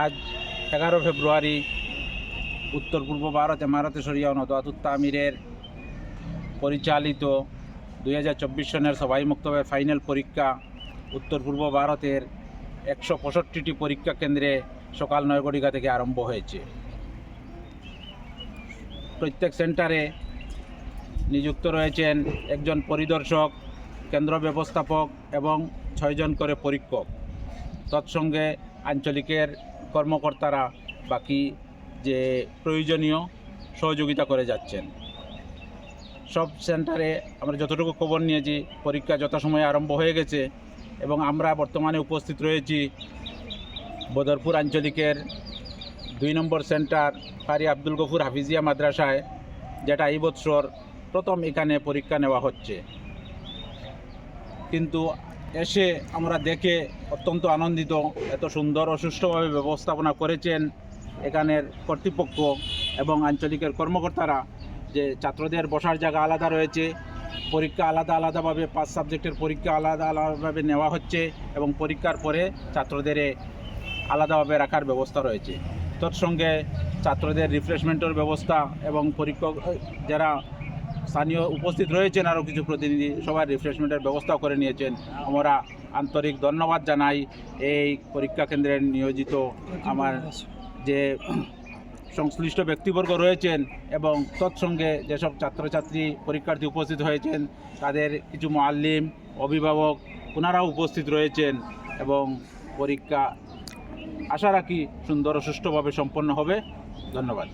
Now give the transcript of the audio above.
আজ এগারো ফেব্রুয়ারি, উত্তর পূর্ব ভারতে এমারতে সরিয়া নদাতুত তামিরের পরিচালিত দুই হাজার চব্বিশ সনের সবাই মুক্তবের ফাইনাল পরীক্ষা উত্তর পূর্ব ভারতের একশো পঁয়ষট্টিটি পরীক্ষা কেন্দ্রে সকাল নয় থেকে আরম্ভ হয়েছে। প্রত্যেক সেন্টারে নিযুক্ত রয়েছেন একজন পরিদর্শক, কেন্দ্র ব্যবস্থাপক এবং ছয়জন করে পরীক্ষক। তৎসঙ্গে আঞ্চলিকের কর্মকর্তারা বাকি যে প্রয়োজনীয় সহযোগিতা করে যাচ্ছেন। সব সেন্টারে আমরা যতটুকু খবর নিয়েছি, পরীক্ষা যথাসময়ে আরম্ভ হয়ে গেছে এবং আমরা বর্তমানে উপস্থিত রয়েছি বদরপুর আঞ্চলিকের দুই নম্বর সেন্টার ফারি আব্দুল গফুর হাফিজিয়া মাদ্রাসায়, যেটা এই বছর প্রথম এখানে পরীক্ষা নেওয়া হচ্ছে। কিন্তু এসে আমরা দেখে অত্যন্ত আনন্দিত, এত সুন্দর ও সুষ্ঠুভাবে ব্যবস্থাপনা করেছেন এখানের কর্তৃপক্ষ এবং আঞ্চলিকের কর্মকর্তারা, যে ছাত্রদের বসার জায়গা আলাদা রয়েছে, পরীক্ষা আলাদা আলাদাভাবে, পাঁচ সাবজেক্টের পরীক্ষা আলাদা আলাদাভাবে নেওয়া হচ্ছে এবং পরীক্ষার পরে ছাত্রদের আলাদাভাবে রাখার ব্যবস্থা রয়েছে। তৎসঙ্গে ছাত্রদের রিফ্রেশমেন্টের ব্যবস্থা এবং পরীক্ষক, যারা স্থানীয় উপস্থিত রয়েছেন আরও কিছু প্রতিনিধি সবার রিফ্রেশমেন্টের ব্যবস্থাও করে নিয়েছেন। আমরা আন্তরিক ধন্যবাদ জানাই এই পরীক্ষা কেন্দ্রে নিয়োজিত আমার যে সংশ্লিষ্ট ব্যক্তিবর্গ রয়েছেন এবং তৎসঙ্গে যেসব ছাত্রছাত্রী, পরীক্ষার্থী উপস্থিত হয়েছেন, তাদের কিছু মোয়াল্লিম অভিভাবক, ওনারাও উপস্থিত রয়েছেন এবং পরীক্ষা আশা রাখি সুন্দর ও সুষ্ঠুভাবে সম্পন্ন হবে। ধন্যবাদ।